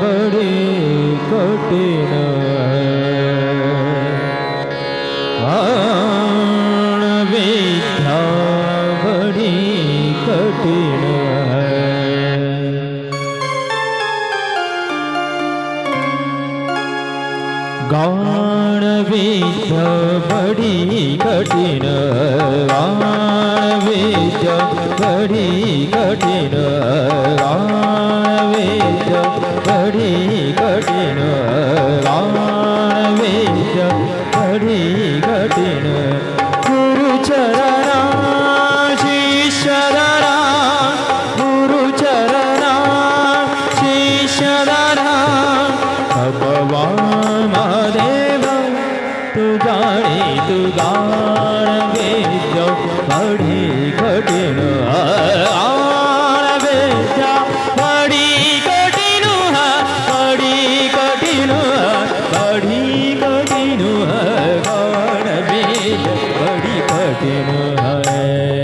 बड़ी कठिन विद्या बड़ी कठिन गान विद्या बड़ी कठिन विद्या बडी कठीण वेद बडी कठीण वेद बडी कठीण गुरुचरणा शिशरणा गुरुचरणा शिशरणा अपवा महादेव તું જાણે તું ગાણ વેજો ઘડી ઘડીન આણ વેજા ઘડી ઘડીન ઘડી ઘડીન ઘડી ઘડીન ગાણ ઘડી ઘડીન હે